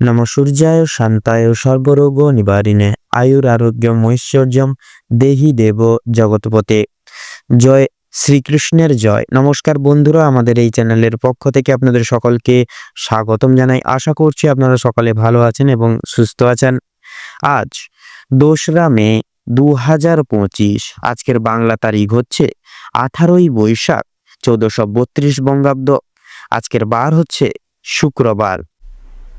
নম সূর্যায় শান্তায় সর্বরোগ নিবারিণে, আয়ুর আরোগ্যম ঐশ্বর্যম দেহি দেব জগৎপতে। জয় শ্রীকৃষ্ণের জয়। নমস্কার বন্ধুরা, আমাদের এই চ্যানেলের পক্ষ থেকে আপনাদের সকলকে স্বাগতম জানাই। আশা করছি আপনারা সকলে ভালো আছেন এবং সুস্থ আছেন। আজ দোসরা মে দু হাজার পঁচিশ, আজকের বাংলা তারিখ হচ্ছে আঠারোই বৈশাখ, চৌদ্দশো বত্রিশ বঙ্গাব্দ। আজকের বার হচ্ছে শুক্রবার।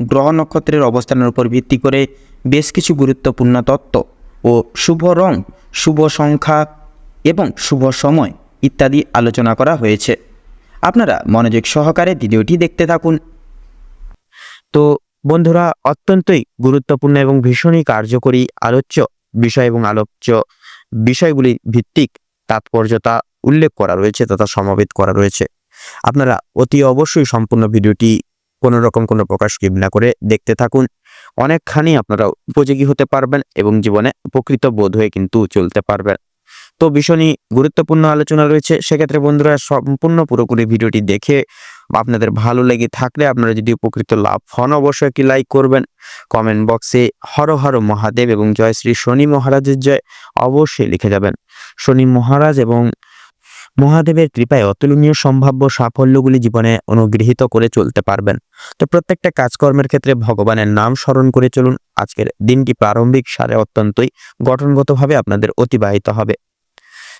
গ্রহ নক্ষত্রের অবস্থানের উপর ভিত্তি করে বেশ কিছু গুরুত্বপূর্ণ তত্ত্ব ও শুভ রং, শুভ সংখ্যা এবং শুভ সময় ইত্যাদি আলোচনা করা হয়েছে। আপনারা মনোযোগ সহকারে ভিডিওটি দেখতে থাকুন। তো বন্ধুরা, অত্যন্তই গুরুত্বপূর্ণ এবং ভীষণই কার্যকরী আলোচ্য বিষয় এবং আলোচ্য বিষয়গুলি ভিত্তিক তাৎপর্যতা উল্লেখ করা রয়েছে তথা সমাবেত করা রয়েছে। আপনারা অতি অবশ্যই সম্পূর্ণ ভিডিওটি কোনো রকম কোনো প্রকাশ স্কিপ না করে দেখতে থাকুন। অনেকখানি আপনারা উপযোগী হতে পারবেন এবং জীবনে উপকৃত বোধ হয়ে কিন্তু চলতে পারবেন। তো ভীষণই গুরুত্বপূর্ণ আলোচনা রয়েছে। সেক্ষেত্রে বন্ধুরা, সম্পূর্ণ পুরোপুরি ভিডিওটি দেখে আপনাদের ভালো লেগে থাকলে আপনারা যদি উপকৃত লাভ হন, অবশ্যই একটি লাইক করবেন। কমেন্ট বক্সে হর হর মহাদেব এবং জয় শ্রী শনি মহারাজের জয় অবশ্যই লিখে যাবেন। শনি মহারাজ এবং মহাদেবের কৃপায় অতুলনীয় সম্ভাব্য সাফল্যগুলি জীবনে অনুগৃহীত করে চলতে পারবেন। তো প্রত্যেকটা কাজকর্মের ক্ষেত্রে ভগবানের নাম স্মরণ করে চলুন। আজকের দিনটি প্রারম্ভিক সারে অত্যন্তই গঠনগতভাবে আপনাদের অতিবাহিত হবে।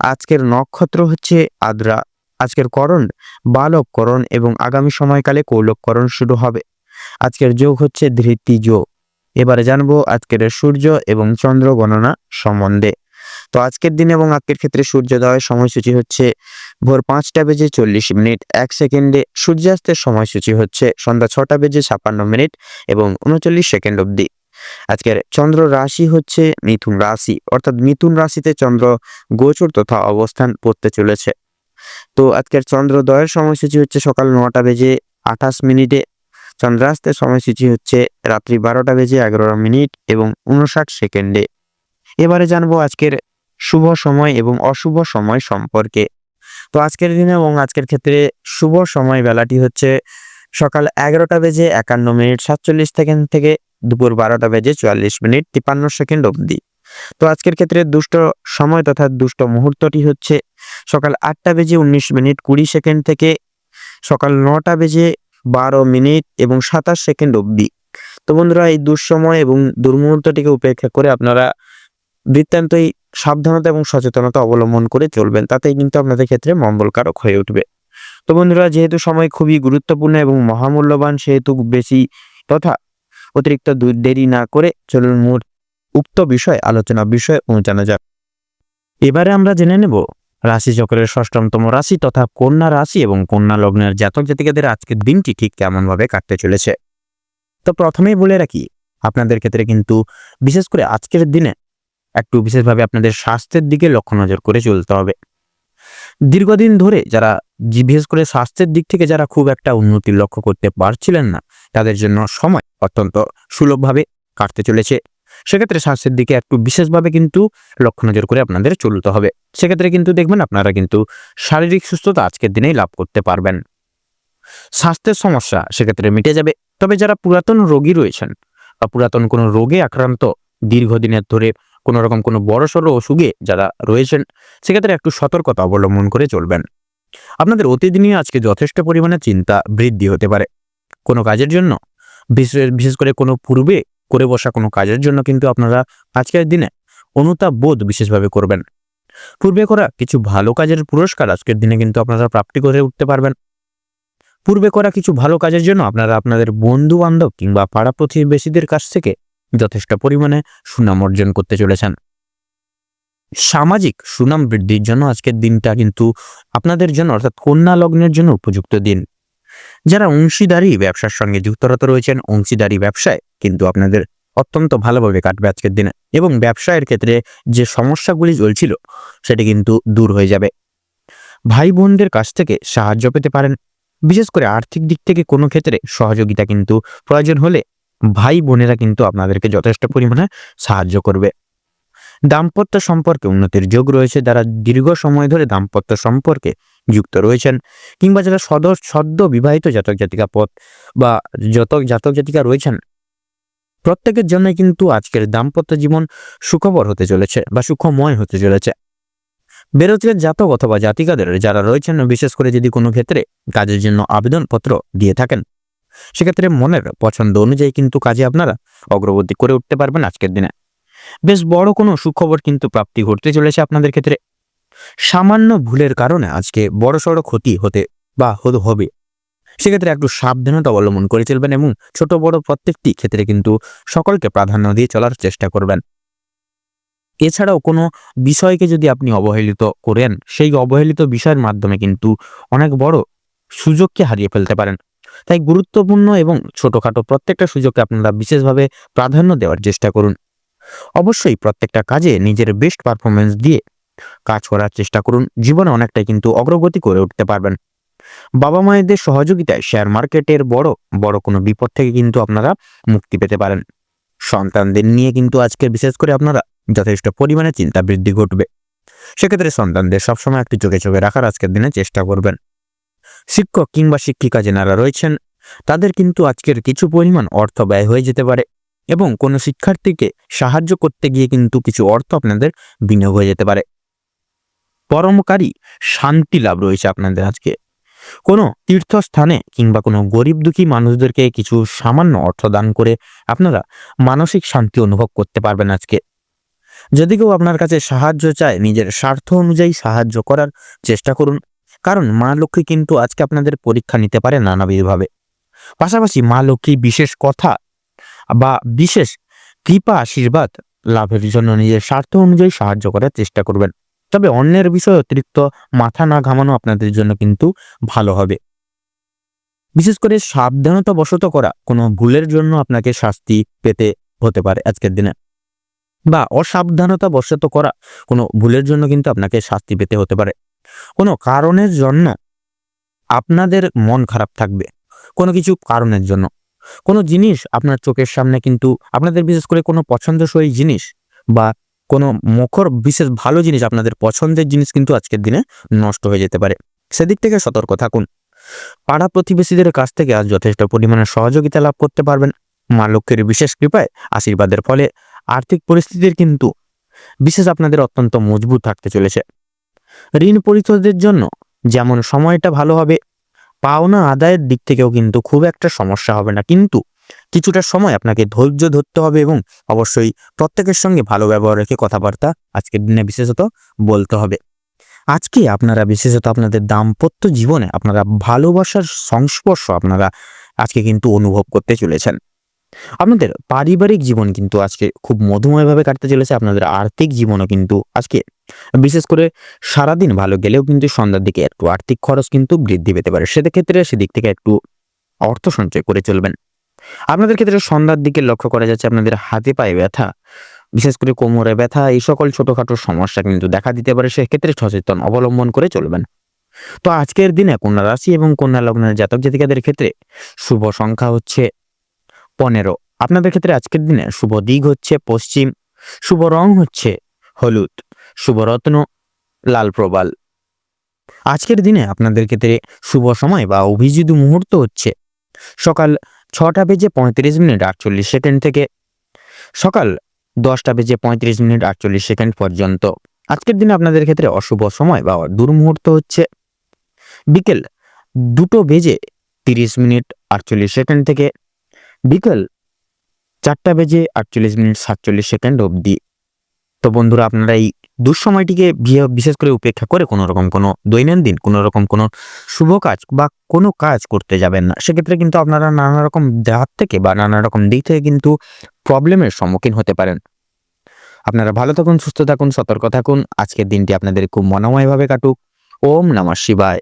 আজকের নক্ষত্র হচ্ছে আদ্রা। আজকের করণ বালককরণ এবং আগামী সময়কালে কৌলককরণ শুরু হবে। আজকের যোগ হচ্ছে ধৃতি যোগ। এবারে জানব আজকের সূর্য এবং চন্দ্র গণনা সম্বন্ধে। তো আজকের দিন এবং আজকের ক্ষেত্রে সূর্যোদয়ের সময়সূচি হচ্ছে ভোর পাঁচটা বেজে চল্লিশ মিনিট, এক সেকেন্ডে সূর্যাস্তের সময়সূচি হচ্ছে সন্ধ্যা ছটা বেজে ছাপ্পান্ন মিনিট এবং উনচল্লিশ সেকেন্ড অবধি। আজকের চন্দ্র রাশি হচ্ছে মিথুন রাশি, অর্থাৎ মিথুন রাশিতে চন্দ্র গোচর তথা অবস্থান করতে চলেছে। তো আজকের চন্দ্রোদয়ের সময়সূচি হচ্ছে সকাল নটা বেজে আঠাশ মিনিটে, চন্দ্রাস্তের সময়সূচি হচ্ছে রাত্রি বারোটা বেজে এগারো মিনিট এবং উনষাট সেকেন্ডে। এবারে জানব আজকের শুভ সময় এবং অশুভ সময় সম্পর্কে। তো আজকের দিনে এবং আজকের ক্ষেত্রে শুভ সময় বেলাটি হচ্ছে সকাল এগারোটা বেজে একান্ন মিনিট সাতচল্লিশ সেকেন্ড থেকে দুপুর বারোটা বেজে চুয়াল্লিশ মিনিট তিপান্ন সেকেন্ড অবধি। তো আজকের ক্ষেত্রে দুষ্ট সময় তথা দুষ্ট মুহূর্তটি হচ্ছে সকাল আটটা বেজে উনিশ মিনিট কুড়ি সেকেন্ড থেকে সকাল নটা বেজে বারো মিনিট এবং সাতাশ সেকেন্ড অবধি। তো বন্ধুরা, এই দুঃসময় এবং দুর্মুহূর্তটিকে উপেক্ষা করে আপনারা বৃত্তান্তই সাবধানতা এবং সচেতনতা অবলম্বন করে চলবেন, তাতেই কিন্তু আপনাদের ক্ষেত্রে মঙ্গলকারক হয়ে উঠবে। তো বন্ধুরা, যেহেতু সময় খুবই গুরুত্বপূর্ণ এবং মহামূল্যবান, সেহেতু বেশি তথা অতিরিক্ত দেরি না করে চলুন মূল উক্ত বিষয়, আলোচনা বিষয়ে পৌঁছানো যাক। এবারে আমরা জেনে নেব রাশি চক্রের ষষ্ঠমতম রাশি তথা কন্যা রাশি এবং কন্যা লগ্নের জাতক জাতিকাদের আজকের দিনটি ঠিক কেমনভাবে কাটতে চলেছে। তো প্রথমেই বলে রাখি, আপনাদের ক্ষেত্রে কিন্তু বিশেষ করে আজকের দিনে একটু বিশেষভাবে আপনাদের স্বাস্থ্যের দিকে লক্ষ্য নজর করে চলতে হবে। দীর্ঘদিন ধরে যারা বিশেষ করে স্বাস্থ্যের দিক থেকে যারা খুব একটা উন্নতি লক্ষ্য করতে পারছিলেন না, তাদের জন্য সময় অত্যন্ত সুলভভাবে কাটতে চলেছে। সেক্ষেত্রে স্বাস্থ্যের দিকে একটু বিশেষভাবে কিন্তু লক্ষ্য নজর করে আপনাদের চলতে হবে। সেক্ষেত্রে কিন্তু দেখবেন আপনারা কিন্তু শারীরিক সুস্থতা আজকের দিনেই লাভ করতে পারবেন। স্বাস্থ্যের সমস্যা সেক্ষেত্রে মিটে যাবে। তবে যারা পুরাতন রোগী রয়েছেন বা পুরাতন কোনো রোগে আক্রান্ত, দীর্ঘদিনের ধরে কোনো রকম কোনো বড়সড় অসুখে যারা রয়েছেন, সেক্ষেত্রে একটু সতর্কতা অবলম্বন করে চলবেন। আপনাদের অতিদিনই আজকে যথেষ্ট পরিমাণে চিন্তা বৃদ্ধি হতে পারে। কোনো কাজের জন্য বিশেষ বিশেষ করে কোনো পূর্বে করে বসা কোনো কাজের জন্য কিন্তু আপনারা আজকের দিনে অনুতাপ বোধ বিশেষভাবে করবেন। পূর্বে করা কিছু ভালো কাজের পুরস্কার আজকের দিনে কিন্তু আপনারা প্রাপ্তি করে উঠতে পারবেন। পূর্বে করা কিছু ভালো কাজের জন্য আপনারা আপনাদের বন্ধু বান্ধব কিংবা পাড়া প্রতিবেশীদের কাছ থেকে যথেষ্ট পরিমাণে সুনাম অর্জন করতে চলেছেন। সামাজিক সুনাম বৃদ্ধির জন্য আজকের দিনটা কিন্তু আপনাদের জন্য অর্থাৎ কন্যা লগ্নের জন্য উপযুক্ত দিন। যারা অংশীদারি ব্যবসার সঙ্গে যুক্তরত রয়েছেন, অংশীদারি ব্যবসায় কিন্তু আপনাদের অত্যন্ত ভালোভাবে কাটবে আজকের দিনে এবং ব্যবসায়ের ক্ষেত্রে যে সমস্যাগুলি চলছিল, সেটি কিন্তু দূর হয়ে যাবে। ভাই বোনদের কাছ থেকে সাহায্য পেতে পারেন। বিশেষ করে আর্থিক দিক থেকে কোনো ক্ষেত্রে সহযোগিতা কিন্তু প্রয়োজন হলে ভাই বোনেরা কিন্তু আপনাদেরকে যথেষ্ট পরিমাণে সাহায্য করবে। দাম্পত্য সম্পর্কে উন্নতির যোগ রয়েছে যারা দীর্ঘ সময় ধরে দাম্পত্য সম্পর্কে যুক্ত রয়েছেন কিংবা যারা সদ সদ্য বিবাহিত জাতক জাতিকা পথ বা যত জাতক জাতিকা রয়েছেন, প্রত্যেকের জন্য কিন্তু আজকের দাম্পত্য জীবন সুখবর হতে চলেছে বা সুখময় হতে চলেছে। বেরোজগার জাতক অথবা জাতিকাদের যারা রয়েছেন, বিশেষ করে যদি কোনো ক্ষেত্রে কাজের জন্য আবেদনপত্র দিয়ে থাকেন, সেক্ষেত্রে মনের পছন্দ অনুযায়ী কিন্তু কাজে আপনারা অগ্রগতি করে উঠতে পারবেন আজকের দিনে। বেশ বড় কোনো সুখবর কিন্তু প্রাপ্তি ঘটতে চলেছে আপনাদের ক্ষেত্রে। সামান্য ভুলের কারণে আজকে বড় সড়ো ক্ষতি হতে বা হতে হবে। সেক্ষেত্রে একটু সাবধানতা অবলম্বন করে চলবেন এবং ছোট বড় প্রত্যেকটি ক্ষেত্রে কিন্তু সকলকে প্রাধান্য দিয়ে চলার চেষ্টা করবেন। এছাড়াও কোনো বিষয়কে যদি আপনি অবহেলিত করেন, সেই অবহেলিত বিষয়ের মাধ্যমে কিন্তু অনেক বড় সুযোগকে হারিয়ে ফেলতে পারেন। তাই গুরুত্বপূর্ণ এবং ছোটখাটো প্রত্যেকটা সুযোগকে আপনারা বিশেষভাবে প্রাধান্য দেওয়ার চেষ্টা করুন। অবশ্যই প্রত্যেকটা কাজে নিজের বেস্ট পারফরমেন্স দিয়ে কাজ করার চেষ্টা করুন। জীবনে অনেকটাই কিন্তু অগ্রগতি করে উঠতে পারবেন। বাবা মায়েদের সহযোগিতায় শেয়ার মার্কেটের বড় বড় কোনো বিপদ থেকে কিন্তু আপনারা মুক্তি পেতে পারেন। সন্তানদের নিয়ে কিন্তু আজকে বিশেষ করে আপনারা যথেষ্ট পরিমাণে চিন্তা বৃদ্ধি ঘটবে। সেক্ষেত্রে সন্তানদের সবসময় একটু চোখে চোখে রাখার আজকের দিনে চেষ্টা করবেন। শিক্ষক কিংবা শিক্ষিকা যেনারা রয়েছেন, তাদের কিন্তু আজকের কিছু পরিমাণ অর্থ ব্যয় হয়ে যেতে পারে। এবং কোনো শিক্ষার্থীকে সাহায্য করতে গিয়ে কিন্তু কিছু অর্থ আপনাদের বিনিয়োগ হয়ে যেতে পারে। পরমকারী শান্তি লাভ রয়েছে আপনাদের আজকে। কোনো তীর্থস্থানে কিংবা কোনো গরিব দুঃখী মানুষদেরকে কিছু সামান্য অর্থ দান করে আপনারা মানসিক শান্তি অনুভব করতে পারবেন আজকে। যদি কেউ আপনার কাছে সাহায্য চায়, নিজের স্বার্থ অনুযায়ী সাহায্য করার চেষ্টা করুন। কারণ মা লক্ষ্মী কিন্তু আজকে আপনাদের পরীক্ষা নিতে পারে নানাবিধভাবে। পাশাপাশি মা লক্ষ্মী বিশেষ কথা বা বিশেষ কৃপা, আশীর্বাদ লাভের জন্য নিজের স্বার্থ অনুযায়ী সাহায্য করার চেষ্টা করবেন। তবে অন্যের বিষয়ে অতিরিক্ত মাথা না ঘামানো আপনাদের জন্য কিন্তু ভালো হবে। বিশেষ করে সাবধানতা বশত করা কোনো ভুলের জন্য আপনাকে শাস্তি পেতে হতে পারে আজকের দিনে। বা অসাবধানতা বশত করা কোনো ভুলের জন্য কিন্তু আপনাকে শাস্তি পেতে হতে পারে। কোনো কারণের জন্য আপনাদের মন খারাপ থাকবে। কোনো কিছু কারণের জন্য। কোনো জিনিস আপনার চোখের সামনে কিন্তু আপনাদের বিশেষ করে কোনো পছন্দসই জিনিস বা কোনো মুখর বিশেষ ভালো জিনিস আপনাদের পছন্দের জিনিস কিন্তু আজকের দিনে নষ্ট হয়ে যেতে পারে। সেদিক থেকে সতর্ক থাকুন। পাড়া প্রতিবেশীদের কাছ থেকে আজ যথেষ্ট পরিমাণে সহযোগিতা লাভ করতে পারবেন। মা লক্ষ্মীর বিশেষ কৃপায় আশীর্বাদের ফলে আর্থিক পরিস্থিতির কিন্তু বিশেষ আপনাদের অত্যন্ত মজবুত থাকতে চলেছে। ঋণ পরিশোধের জন্য যেমন সময়টা ভালো হবে পাওনা আদায়ের দিক থেকেও কিন্তু খুব একটা সমস্যা হবে না। কিন্তু কিছুটা সময় আপনাকে ধৈর্য ধরতে হবে এবং অবশ্যই প্রত্যেকের সঙ্গে ভালো ব্যবহার রেখে কথাবার্তা আজকের দিনে বিশেষত বলতে হবে। আজকে আপনারা বিশেষত আপনাদের দাম্পত্য জীবনে আপনারা ভালোবাসার সংস্পর্শ আপনারা আজকে কিন্তু অনুভব করতে চলেছেন। আপনাদের পারিবারিক জীবন কিন্তু আজকে খুব মধুময়ভাবে কাটতে চলেছে, আপনাদের আর্থিক জীবনও কিন্তু আজকে বিশেষ করে সারাদিন ভালো গেলেও কিন্তু সন্ধ্যার দিকে একটু আর্থিক খরচ কিন্তু বৃদ্ধি পেতে পারে। সেক্ষেত্রে সেদিক থেকে একটু অর্থ সঞ্চয় করে চলবেন। আপনাদের ক্ষেত্রে সন্ধ্যার দিকে লক্ষ্য করা যাচ্ছে আপনাদের হাতে পায়ে ব্যথা, বিশেষ করে কোমরে ব্যথা, এই সকল ছোটখাটো সমস্যা কিন্তু দেখা দিতে পারে। সেক্ষেত্রে সচেতন অবলম্বন করে চলবেন। তো আজকের দিনে কন্যা রাশি এবং কন্যা লগ্নের জাতক জাতিকাদের ক্ষেত্রে শুভ সংখ্যা হচ্ছে পনেরো। আপনাদের ক্ষেত্রে আজকের দিনে শুভ দিক হচ্ছে পশ্চিম, শুভ রং হচ্ছে হলুদ, শুভ রত্ন লাল প্রবাল। আজকের দিনে আপনাদের ক্ষেত্রে শুভ সময় বা অভিজিৎ মুহূর্ত হচ্ছে সকাল ছটা বেজে পঁয়ত্রিশ মিনিট আটচল্লিশ সেকেন্ড থেকে সকাল দশটা বেজে পঁয়ত্রিশ মিনিট আটচল্লিশ সেকেন্ড পর্যন্ত। আজকের দিনে আপনাদের ক্ষেত্রে অশুভ সময় বা দুর্মুহূর্ত হচ্ছে বিকেল দুটো বেজে তিরিশ মিনিট আটচল্লিশ সেকেন্ড থেকে বিকেল চারটা বেজে আটচল্লিশ মিনিট সাতচল্লিশ সেকেন্ড অবধি। তো বন্ধুরা, আপনারা এই দুঃসময়টিকে বিশেষ করে উপেক্ষা করে কোনো রকম কোনো দৈনন্দিন কোনো রকম কোনো শুভ কাজ বা কোনো কাজ করতে যাবেন না। সেক্ষেত্রে কিন্তু আপনারা নানা রকম হাত থেকে বা নানা রকম দিক থেকে কিন্তু প্রবলেমের সম্মুখীন হতে পারেন। আপনারা ভালো থাকুন, সুস্থ থাকুন, সতর্ক থাকুন। আজকের দিনটি আপনাদের খুব মনোময়ভাবে কাটুক। ওম নমঃ শিবায়।